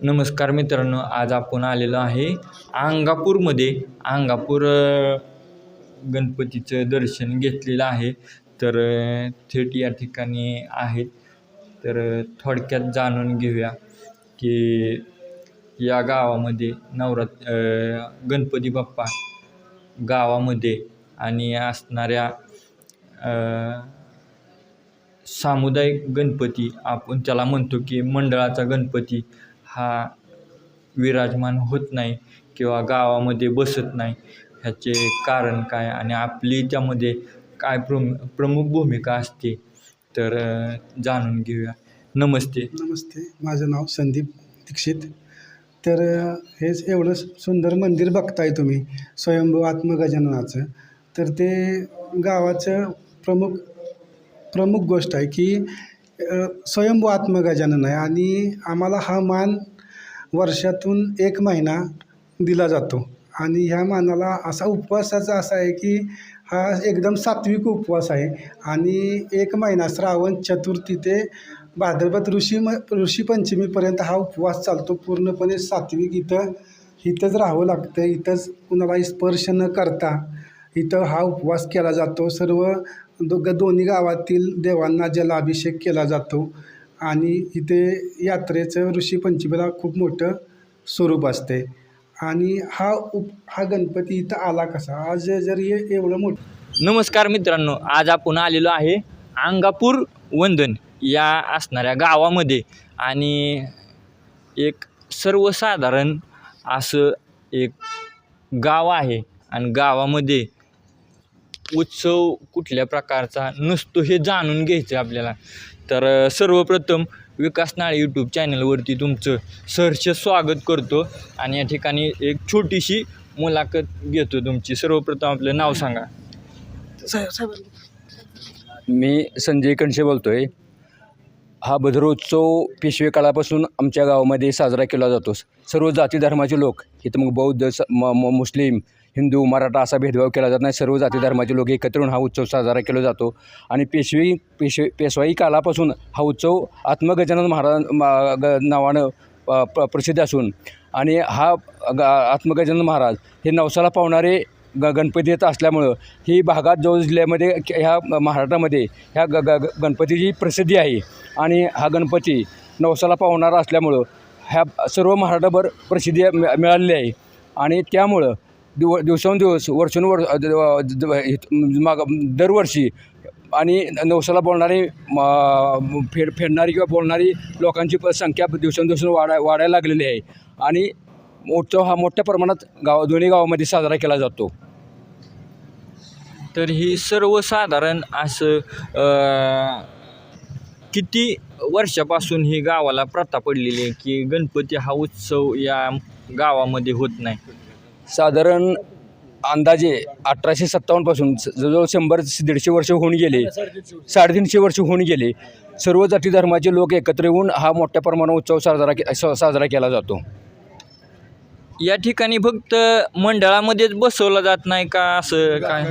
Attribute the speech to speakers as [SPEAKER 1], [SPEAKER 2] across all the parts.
[SPEAKER 1] नमस्कार मित्रांनो आज आपण आलेलो आहे अंगापूरमध्ये. अंगापूर गणपतीचं दर्शन घेतलेलं आहे. तर थेट या ठिकाणी आहेत तर थोडक्यात जाणून घेऊया की या गावामध्ये नवरात गणपती बाप्पा गावामध्ये आणि असणाऱ्या सामुदायिक गणपती आपण त्याला म्हणतो की मंडळाचा गणपती हा विराजमान होत नाही किंवा गावामध्ये बसत नाही ह्याचे कारण काय आणि आपली त्यामध्ये काय प्रम प्रमुख भूमिका असते तर जाणून घेऊया. नमस्ते.
[SPEAKER 2] नमस्ते. माझं नाव संदीप दीक्षित. तर हेच एवढं सुंदर मंदिर बघताय तुम्ही स्वयंभू आत्मगजाननाचं तर ते गावाचं प्रमुख प्रमुख गोष्ट आहे की स्वयंभू आत्मगजानन आहे आणि आम्हाला हा मान वर्षातून एक महिना दिला जातो. आणि ह्या मानाला असा उपवासाचा असा आहे की हा एकदम सात्विक उपवास आहे. आणि एक महिना श्रावण चतुर्थी ते भाद्रपद ऋषी म ऋषी पंचमीपर्यंत हा उपवास चालतो. पूर्णपणे सात्विक इथं इथंच राहावं लागतं. इथंच कुणालाही स्पर्श न करता इथं हा उपवास केला जातो. सर्व दोघं दोन्ही गावातील देवांना जलाभिषेक केला जातो. आणि इथे यात्रेचं ऋषी पंचमीला खूप मोठं स्वरूप असते. आणि हा उप हा गणपती इथं आला कसा? आज जर हे एवढं मोठं
[SPEAKER 1] नमस्कार मित्रांनो आज आपण आलेलो आहे अंगापूर वंदन या असणाऱ्या गावामध्ये. आणि एक सर्वसाधारण असं एक गाव आहे. आणि गावामध्ये उत्सव कुठल्या प्रकारचा नसतो हे जाणून घ्यायचं आहे आपल्याला. तर सर्वप्रथम विकास नाळे यूट्यूब चॅनलवरती तुमचं सहर्ष स्वागत करतो आणि या ठिकाणी एक छोटीशी मुलाखत घेतो तुमची. सर्वप्रथम आपलं नाव सांगा.
[SPEAKER 3] मी संजय कणशे बोलतो आहे हा भद्रोत्सव पेशवे काळापासून आमच्या गावामध्ये साजरा केला जातो. सर्व जाती धर्माचे लोक इथं मग बौद्ध स म म मुस्लिम हिंदू मराठा असा भेदभाव केला जात नाही. सर्व जाती धर्माचे लोक एकत्र येऊन हा उत्सव साजरा केला जातो. आणि पेशवी पेशवे पेशवाई कालापासून हा उत्सव आत्मगजानन महाराज मा- ग नावानं प- प- प्रसिद्ध असून आणि हा ग आत्मगजानन महाराज हे नवसाला पावणारे ग गणपती येत असल्यामुळं ही भागात जवळ जिल्ह्यामध्ये ह्या महाराष्ट्रामध्ये ह्या ग ग ग- गणपतीची प्रसिद्धी आहे आणि हा गणपती नवसाला पावणारा असल्यामुळं ह्या सर्व महाराष्ट्रभर प्रसिद्धी मि- मिळालेली आहे. आणि त्यामुळं दिव दिवसेंदिवस वर्षानुवर द- माग दरवर्षी आणि नवसाला बोलणारी फेड फेडणारी किंवा बोलणारी लोकांची प- संख्या दिवसेंदिवस वाढा वाढायला लागलेली आहे. आणि उत्सव हा मोठ्या प्रमाणात गाव दोन्ही गावामध्ये साजरा केला जातो.
[SPEAKER 1] तर ही सर्वसाधारण असं किती वर्षापासून ही गावाला प्रथा पडलेली आहे की गणपती हा उत्सव या गावामध्ये होत नाही?
[SPEAKER 3] साधारण अंदाजे अठराशे सत्तावन्नपासून जवळजवळ शंभर दीडशे वर्ष होऊन गेले. साडेतीनशे वर्ष होऊन गेले. सर्व जाती धर्माचे लोक एकत्र येऊन हा मोठ्या प्रमाणात उत्सव साजरा के साजरा केला जातो.
[SPEAKER 1] या ठिकाणी फक्त मंडळामध्येच बसवला जात नाही का असं काय?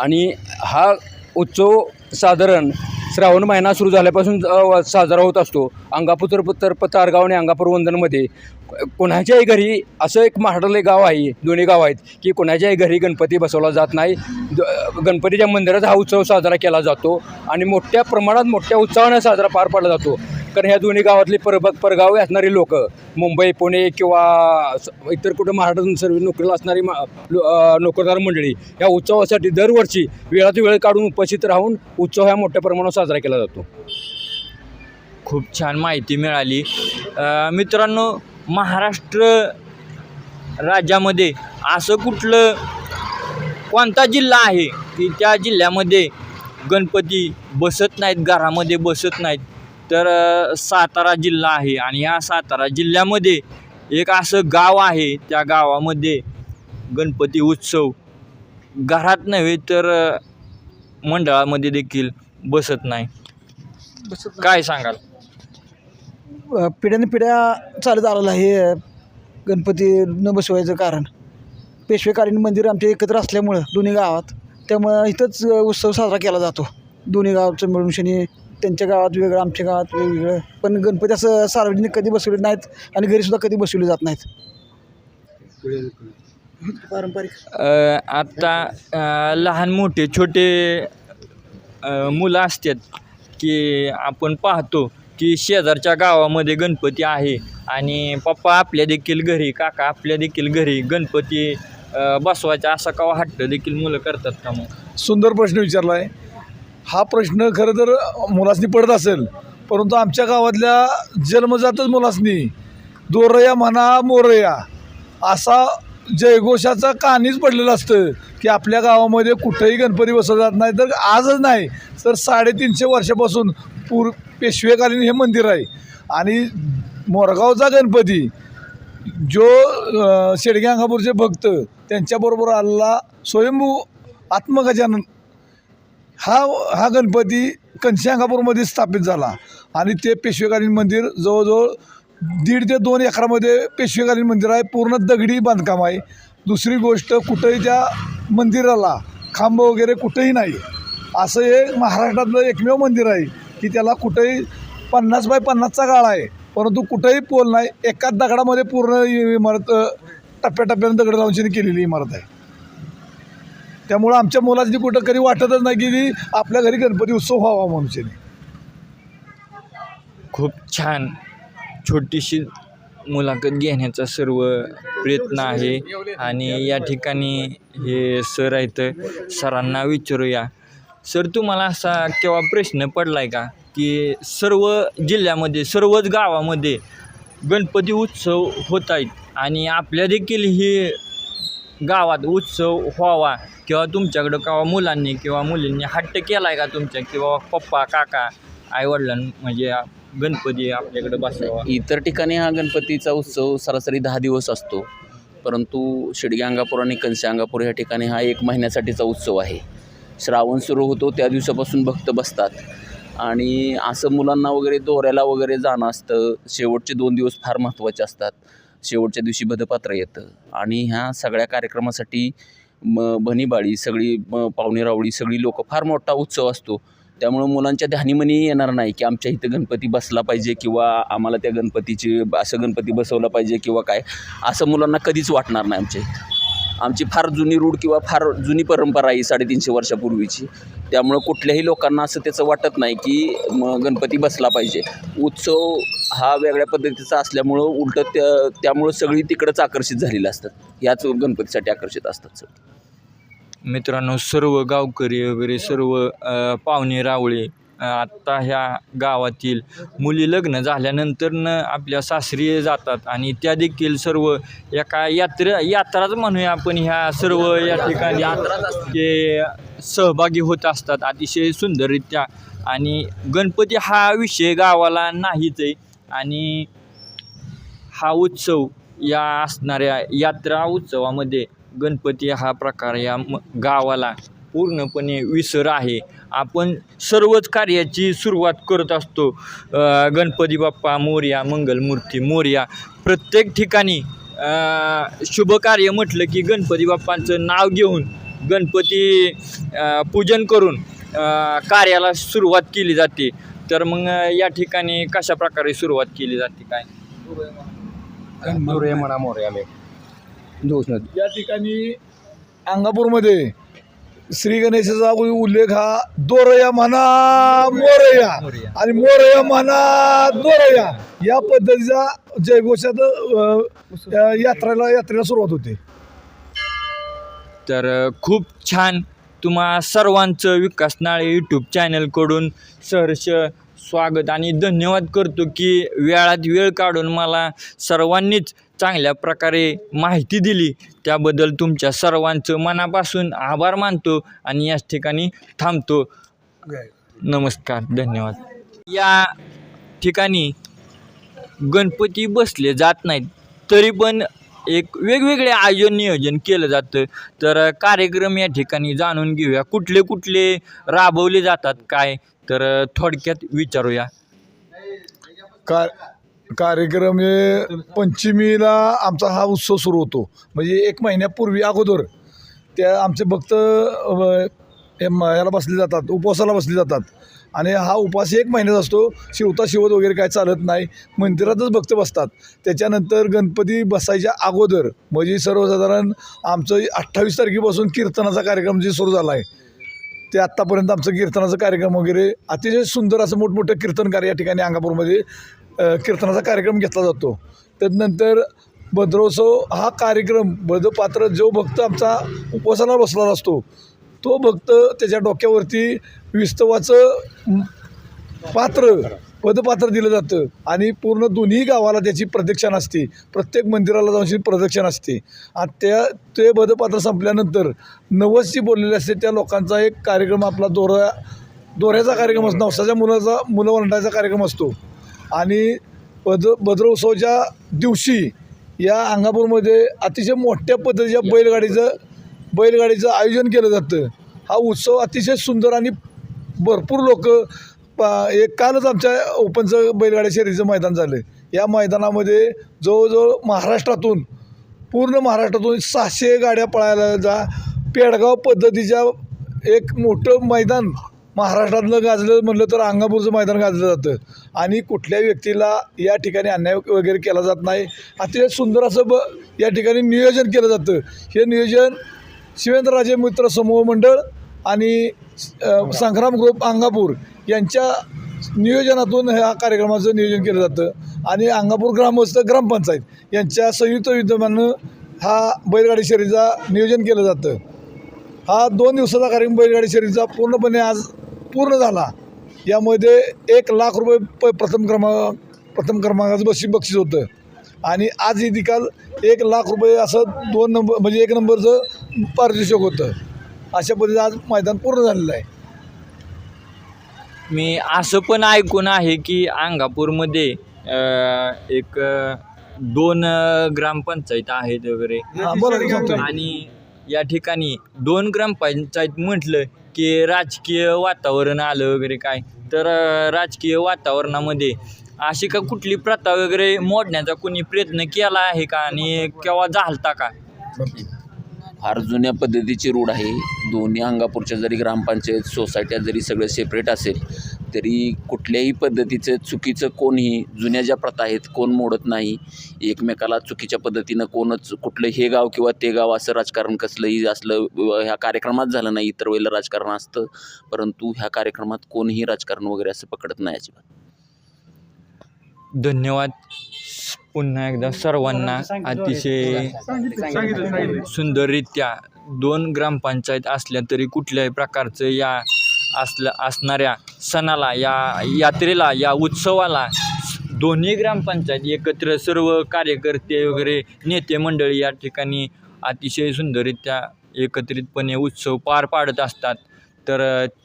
[SPEAKER 3] आणि हा उत्सव साधारण श्रावण महिना सुरू झाल्यापासून साजरा होत असतो. अंगापूर तर तारगाव आणि अंगापूर वंदनमध्ये. कोणाच्याही घरी असं एक महाडले गाव आहे दोन्ही गाव आहेत की कोणाच्याही घरी गणपती बसवला जात नाही. गणपतीच्या मंदिरात हा उत्सव साजरा केला जातो आणि मोठ्या प्रमाणात मोठ्या उत्साहाने साजरा पार पाडला जातो. कारण ह्या दोन्ही गावातले पर परगावी असणारी लोक मुंबई पुणे किंवा इतर कुठं महाराष्ट्रातून सर्व नोकरीला असणारी मा लो- नोकरदार मंडळी या उत्सवासाठी दरवर्षी वेळात वेळ काढून उपस्थित राहून उत्सव ह्या मोठ्या प्रमाणात साजरा केला जातो.
[SPEAKER 1] खूप छान माहिती मिळाली. मित्रांनो महाराष्ट्र राज्यामध्ये असं कुठलं कोणता जिल्हा आहे की त्या जिल्ह्यामध्ये गणपती बसत नाहीत घरामध्ये बसत नाहीत? तर सातारा जिल्हा आहे आणि या सातारा जिल्ह्यामध्ये एक असं गाव आहे त्या गावामध्ये गणपती उत्सव घरात नव्हे तर मंडळामध्ये देखील बसत नाही. काय सांगाल?
[SPEAKER 4] पिढ्याने पिढ्या चालत आलेलं आहे गणपती न बसवायचं कारण. पेशवेकालीन मंदिर आमच्या एकत्र असल्यामुळं दोन्ही गावात त्यामुळं इथंच उत्सव साजरा केला जातो. दोन्ही गावचं मिळून शनी त्यांच्या गावात वेगळं आमच्या गावात वेगवेगळं. पण गणपती असं सार्वजनिक कधी बसवले नाहीत आणि घरीसुद्धा कधी बसवले जात नाहीत. पारंपरिक.
[SPEAKER 1] अ, आता अ, लहान मोठे छोटे अ, मुलं असतात की आपण पाहतो की शेजारच्या गावामध्ये गणपती आहे आणि पप्पा आपल्या देखील घरी काका आपल्या देखील घरी गणपती अ, बसवायचा असा कवा हट्ट देखील मुलं करतात का मग?
[SPEAKER 5] सुंदर प्रश्न विचारला आहे हा प्रश्न खरं तर मुलासनी पडत असेल. परंतु आमच्या गावातल्या जन्मजातच मुलासनी दोरया म्हणा मोरया असा जयघोषाचा कानीच पडलेलं असतं की आपल्या गावामध्ये कुठेही गणपती बसवला जात नाही. तर आजच नाही तर साडेतीनशे वर्षापासून पूर पेशवेकालीन हे मंदिर आहे. आणि मोरगावचा गणपती जो शेडग्यांगापूरचे शेडगे अंगापूरचे भक्त त्यांच्याबरोबर आलेला स्वयंभू आत्मगजानन हा हा गणपती कनशांगापूरमध्ये स्थापित झाला. आणि ते पेशवेकालीन मंदिर जवळजवळ दीड ते दोन एकरामध्ये पेशवेकालीन मंदिर आहे. पूर्ण दगडी बांधकाम आहे. दुसरी गोष्ट कुठंही त्या मंदिराला खांब वगैरे कुठंही नाही. असं हे महाराष्ट्रातलं एकमेव मंदिर आहे की त्याला कुठंही पन्नास बाय पन्नासचा गाळा आहे. परंतु कुठंही पोल नाही. एकाच दगडामध्ये पूर्ण इमारत टप्प्याटप्प्यानं दगड लावून केलेली इमारत आहे. त्यामुळं आमच्या मुलाची कुठं कधी वाटतच नाही की ती आपल्या घरी गणपती उत्सव व्हावा म्हणून
[SPEAKER 1] खूप छान छोटीशी मुलाखत घेण्याचा सर्व प्रयत्न आहे. आणि या ठिकाणी हे सर आहेत सरांना विचारूया. सर तुम्हाला असा केव्हा प्रश्न पडला आहे का की सर्व जिल्ह्यामध्ये सर्वच गावामध्ये गणपती उत्सव होत आहेत आणि आपल्या देखील ही गावात उत्सव व्हावा किंवा तुमच्याकडं का मुलांनी किंवा मुलींनी हट्ट केला आहे का तुमच्या? किंवा पप्पा काका आईवडिलांनी म्हणजे गणपती आपल्याकडे बसवावा.
[SPEAKER 6] इतर ठिकाणी हा गणपतीचा उत्सव सरासरी दहा दिवस असतो. परंतु शिडगे अंगापूर आणि कंसे अंगापूर ह्या ठिकाणी हा एक महिन्यासाठीचा उत्सव आहे. श्रावण सुरू होतो त्या दिवसापासून भक्त बसतात. आणि असं मुलांना वगैरे दोऱ्याला वगैरे जाणं असतं. शेवटचे दोन दिवस फार महत्त्वाचे असतात. शेवटच्या दिवशी बदपात्र येतं. आणि ह्या सगळ्या कार्यक्रमासाठी म भनीबाळी सगळी पाहुणे रावळी सगळी लोकं फार मोठा उत्सव असतो. त्यामुळं मुलांच्या ध्यानीमनी येणार नाही की आमच्या इथं गणपती बसला पाहिजे किंवा आम्हाला त्या गणपतीची असं गणपती बसवला पाहिजे किंवा काय असं मुलांना कधीच वाटणार नाही आमच्या इथं. आमची फार जुनी रूढ किंवा फार जुनी परंपरा आहे साडेतीनशे वर्षापूर्वीची. त्यामुळं कुठल्याही लोकांना असं त्याचं वाटत नाही की मग गणपती बसला पाहिजे. उत्सव हा वेगळ्या पद्धतीचा असल्यामुळं उलटं त्या त्यामुळं सगळी तिकडंच आकर्षित झालेलं असतात ह्याच गणपतीसाठी आकर्षित असतात सगळी.
[SPEAKER 1] मित्रांनो सर्व गावकरी वगैरे सर्व पाहुणे रावळे आत्ता ह्या गावातील मुली लग्न झाल्यानंतरनं आपल्या सासरी जातात आणि त्या देखील सर्व एका यात्रा यात्राच म्हणूया आपण ह्या सर्व या ठिकाणी ते सहभागी होत असतात अतिशय सुंदररित्या. आणि गणपती हा विषय गावाला नाहीच आहे. आणि हा उत्सव या असणाऱ्या यात्रा उत्सवामध्ये गणपती हा प्रकार या म गावाला पूर्णपणे विसर आहे. आपण सर्वच कार्याची सुरुवात करत असतो. गणपती बाप्पा मोर्या मंगलमूर्ती मोर्या. प्रत्येक ठिकाणी शुभ कार्य म्हटलं की गणपती बाप्पांचं नाव घेऊन गणपती पूजन करून कार्याला सुरुवात केली जाते. तर मग या ठिकाणी कशा प्रकारे सुरुवात केली जाते काय?
[SPEAKER 3] म्हणा मोरे आम्ही दोष नाही.
[SPEAKER 5] या ठिकाणी अंगापूरमध्ये श्री गणेशाचा उल्लेख हा दोरया म्हणा मोरया. आणि मोरया म्हणा दोरया. या पद्धतीचा जयघोषात यात्रेला यात्रेला सुरुवात होते.
[SPEAKER 1] तर खूप छान तुम्हा सर्वांचं विकास नाळे यूट्यूब चॅनलकडून सहर्ष स्वागत आणि धन्यवाद करतो की वेळात वेळ काढून मला सर्वांनीच चांगल्या प्रकारे माहिती दिली. त्याबद्दल तुमच्या सर्वांचं मनापासून आभार मानतो आणि याच ठिकाणी थांबतो. नमस्कार धन्यवाद. या ठिकाणी गणपती बसले जात नाहीत तरी पण एक वेगवेगळे आयोजन नियोजन केलं जातं. तर कार्यक्रम या ठिकाणी जाणून घेऊया. कुठले कुठले राबवले जातात काय? तर थोडक्यात विचारूया.
[SPEAKER 5] का कार्यक्रम हे पंचमीला आमचा हा उत्सव सुरू होतो. म्हणजे एक महिन्यापूर्वी अगोदर त्या आमचे भक्त याला बसले जातात उपवासाला बसले जातात. आणि हा उपवास एक महिन्यात असतो. शिवता शिवत वगैरे काय चालत नाही. मंदिरातच भक्त बसतात. त्याच्यानंतर गणपती बसायच्या अगोदर म्हणजे सर्वसाधारण आमचं अठ्ठावीस तारखेपासून कीर्तनाचा कार्यक्रम जे सुरू झाला आहे ते आत्तापर्यंत आमचं कीर्तनाचा कार्यक्रम वगैरे अतिशय सुंदर असं मोठमोठं कीर्तनकार या ठिकाणी अंगापूरमध्ये कीर्तनाचा कार्यक्रम घेतला जातो. त्यानंतर भद्रोत्सव हा कार्यक्रम भद्रपात्र जो भक्त आमचा उपवासाला बसलेला असतो तो भक्त त्याच्या डोक्यावरती विस्तवाचं पात्र पदपात्र दिलं जातं आणि पूर्ण दोन्ही गावाला त्याची प्रदक्षिणा असते प्रत्येक मंदिराला जाऊन प्रदक्षिणा असते आणि त्या ते पदपात्र संपल्यानंतर नवसची बोललेले असते त्या लोकांचा एक कार्यक्रम आपला दोरा दोऱ्याचा कार्यक्रम असतो नवसाच्या मुलाचा मुलं वंडायचा कार्यक्रम असतो. आणि पद भद्रोत्सवाच्या दिवशी या अंगापूरमध्ये अतिशय मोठ्या पद्धतीच्या बैलगाडीचं बैलगाडीचं आयोजन केलं जातं. हा उत्सव अतिशय सुंदर आणि भरपूर लोक एक कालच आमच्या ओपनचं बैलगाड्या शर्यतीचं मैदान झालं. या मैदानामध्ये जवळजवळ महाराष्ट्रातून पूर्ण महाराष्ट्रातून सहाशे गाड्या पळायला जा पेडगाव पद्धतीच्या एक मोठं मैदान महाराष्ट्रातलं गाजलं म्हटलं तर अंगापूरचं मैदान गाजलं जातं. आणि कुठल्याही व्यक्तीला या ठिकाणी अन्याय वगैरे केला जात नाही. अतिशय सुंदर असं ब या ठिकाणी नियोजन केलं जातं. हे नियोजन शिवेंद्रराजे मित्र समूह मंडळ आणि संग्राम ग्रुप अंगापूर यांच्या नियोजनातून ह्या कार्यक्रमाचं नियोजन केलं जातं. आणि अंगापूर ग्रामस्थ ग्रामपंचायत यांच्या संयुक्त विद्यमानं हा बैलगाडी शर्यतीचा नियोजन केलं जातं. हा दोन दिवसाचा कार्यक्रम बैलगाडी शर्यतीचा पूर्णपणे आज पूर्ण झाला. यामध्ये एक लाख रुपये प प्रथम क्रमांक प्रथम क्रमांकाचं बक्षी बक्षीस होतं. आणि आज ही निकाल एक लाख रुपये असं दोन नंबर म्हणजे एक नंबरचं पारितोषिक होतं. अशा पद्धतीचं आज मैदान पूर्ण झालेलं आहे.
[SPEAKER 1] मी असं पण ऐकून आहे की अंगापूरमध्ये एक दोन ग्रामपंचायत आहेत वगैरे. आणि या ठिकाणी दोन ग्रामपंचायत म्हटलं की राजकीय वातावरण आलं वगैरे काय तर राजकीय वातावरणामध्ये अशी का कुठली प्रथा वगैरे मोडण्याचा कोणी प्रयत्न केला आहे का आणि केव्हा झालता का?
[SPEAKER 6] फार जुन्या पद्धतीची रूढ आहे. दोन्ही अंगापूरच्या जरी ग्रामपंचायत सोसायट्या जरी सगळं सेपरेट असेल तरी कुठल्याही पद्धतीचं चुकीचं कोणीही जुन्या ज्या प्रथा आहेत कोण मोडत नाही. एकमेकाला चुकीच्या पद्धतीनं कोणच कुठलं हे गाव किंवा ते गाव असं राजकारण कसलंही असलं ह्या कार्यक्रमात झालं नाही इतर वेळेला राजकारण असतं. परंतु ह्या कार्यक्रमात कोणीही राजकारण वगैरे असं पकडत नाही अजिबात.
[SPEAKER 1] धन्यवाद. पुन्हा एकदा सर्वांना अतिशय सुंदररित्या दोन ग्रामपंचायत असल्या तरी कुठल्याही प्रकारचं या असल्या असणाऱ्या सणाला या यात्रेला या उत्सवाला दोन्ही ग्रामपंचायत एकत्र सर्व कार्यकर्ते वगैरे नेते मंडळी या ठिकाणी अतिशय सुंदररित्या एकत्रितपणे उत्सव पार पाडत असतात. तर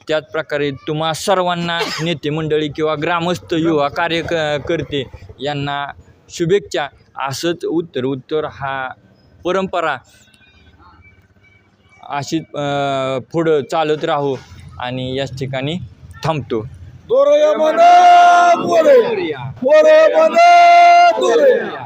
[SPEAKER 1] त्याच प्रकारे तुम्हा सर्वांना नेते मंडळी किंवा ग्रामस्थ युवा कार्यकर्ते यांना शुभेच्छा. असंच उत्तर उत्तर हा परंपरा अशीच पुढं चालत राहू. आणि याच ठिकाणी थांबतो.
[SPEAKER 5] दोरया दोरया